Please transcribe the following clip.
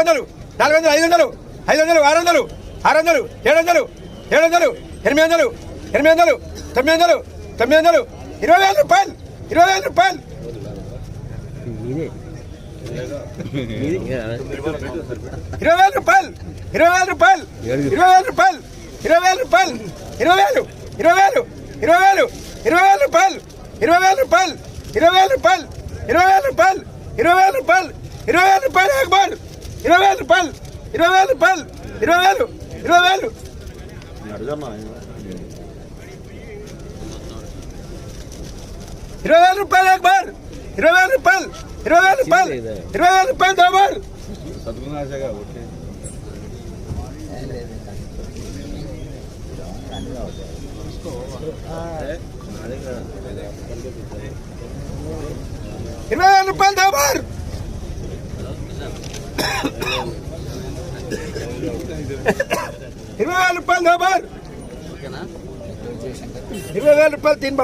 వందలు నాలుగు వందలు ఐదు వందలు ఐదు వందలు ఆరు వందలు ఆరు వందలు ఏడు వందలు ఏడు వందలు ఎనిమిది వందలు ఎనిమిది వందలు తొమ్మిది వందలు తొమ్మిది వందలు ఇరవై వేల రూపాయలు ఇరవై వేల రూపాయలు ఇరవై వేల రూపాయలు ఇరవై వేల రూపాయలు ఇరవై వేల రూపాయలు ఇరవై వేల రూపాయలు ఇరవై వేలు ఇరవై వేలు ఇరవై వేలు ఇరవై వేల రూపాయలు ఇరవై వేల రూపాయలు ఇరవై వేల రూపాయలు ఇరవై వేల రూపాయలు ఇరవై వేల రూపాయలు ఇరవై వేల రూపాయలు అక్బర్ ఇరవై వేల రూపాయలు. ఇరవై వేల రూపాయలు. ఇరవై వేలు ఇరవై వేలు. ఇరవై వేల రూపాయలు అక్బర్ ఇరవై వేల రూపాయలు. ఇరవై వేల రూపాయలు. ఇరవై వేల రూపాయలు దోబర్ ఇరవై వేల రూపాయలు దోబర్ ఇరవై వేల రూపాయలు దోబర్ ఇరవై వేల రూపాయలు తిన్